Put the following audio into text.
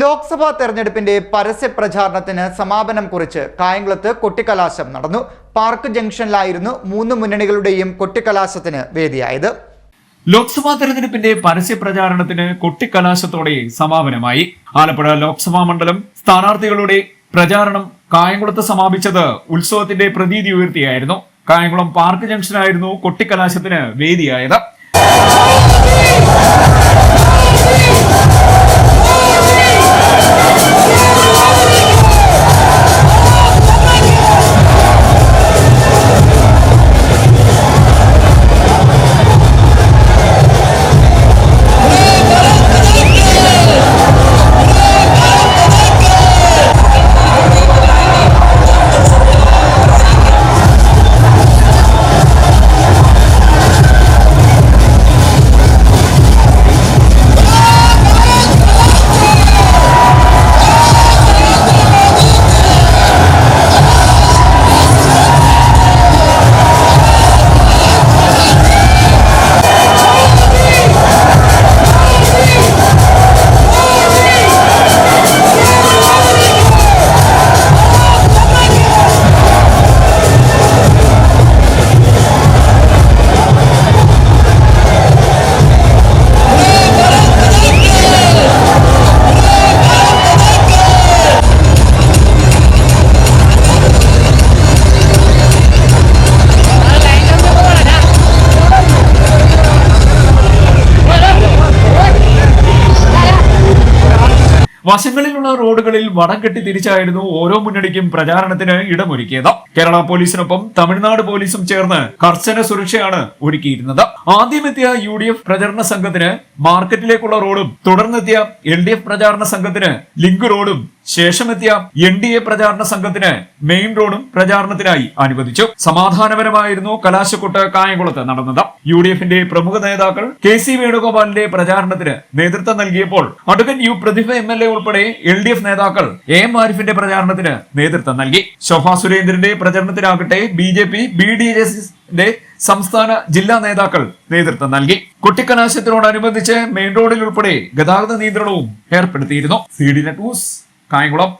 ലോക്സഭാ തെരഞ്ഞെടുപ്പിന്റെ പരസ്യ പ്രചാരണത്തിന് സമാപനം കുറിച്ച് കായംകുളത്ത് കൊട്ടിക്കലാശം നടന്നു. പാർക്ക് ജംഗ്ഷനിലായിരുന്നു മൂന്ന് മുന്നണികളുടെയും കൊട്ടിക്കലാശത്തിന് വേദിയായത്. ലോക്സഭാ തെരഞ്ഞെടുപ്പിന്റെ പരസ്യ പ്രചാരണത്തിന് കൊട്ടിക്കലാശത്തോടെ സമാപനമായി. ആലപ്പുഴ ലോക്സഭാ മണ്ഡലം സ്ഥാനാർത്ഥികളുടെ പ്രചാരണം കായംകുളത്ത് സമാപിച്ചത് ഉത്സവത്തിന്റെ പ്രതീതി ഉയർത്തിയായിരുന്നു. കായംകുളം പാർക്ക് ജംഗ്ഷനായിരുന്നു കൊട്ടിക്കലാശത്തിന് വേദിയായത്. വശങ്ങളിലുള്ള റോഡുകളിൽ വടം കെട്ടി തിരിച്ചായിരുന്നു ഓരോ മുന്നണിക്കും പ്രചാരണത്തിന് ഇടമൊരുക്കിയത്. കേരള പോലീസിനൊപ്പം തമിഴ്നാട് പോലീസും ചേർന്ന് കർശന സുരക്ഷയാണ് ഒരുക്കിയിരുന്നത്. ആദ്യമെത്തിയ യു ഡി എഫ് പ്രചരണ സംഘത്തിന് മാർക്കറ്റിലേക്കുള്ള റോഡും തുടർന്നെത്തിയ എൽ ഡി എഫ് പ്രചാരണ സംഘത്തിന് ലിങ്ക് റോഡും ശേഷമെത്തിയ എൻ ഡി എ പ്രചാരണ സംഘത്തിന് മെയിൻ റോഡും പ്രചാരണത്തിനായി അനുവദിച്ചു. സമാധാനപരമായിരുന്നു കലാശക്കൊട്ട് കായംകുളത്ത് നടന്നത്. യു ഡി എഫിന്റെ പ്രമുഖ നേതാക്കൾ കെ സി വേണുഗോപാലിന്റെ പ്രചാരണത്തിന് നേതൃത്വം നൽകിയപ്പോൾ അടുക്കൻ U Prathibha M L A ഉൾപ്പെടെ എൽ ഡി എഫ് നേതാക്കൾ എ എം ആരിഫിന്റെ പ്രചാരണത്തിന് നേതൃത്വം നൽകി. ശോഭാ സുരേന്ദ്രന്റെ പ്രചരണത്തിനാകട്ടെ B J P B D S സംസ്ഥാന ജില്ലാ നേതാക്കൾ നേതൃത്വം നൽകി. കുട്ടിക്കലാശത്തിനോടനുബന്ധിച്ച് മെയിൻ റോഡിൽ ഉൾപ്പെടെ ഗതാഗത നിയന്ത്രണവും ഏർപ്പെടുത്തിയിരുന്നു. C D net news Kayamkulam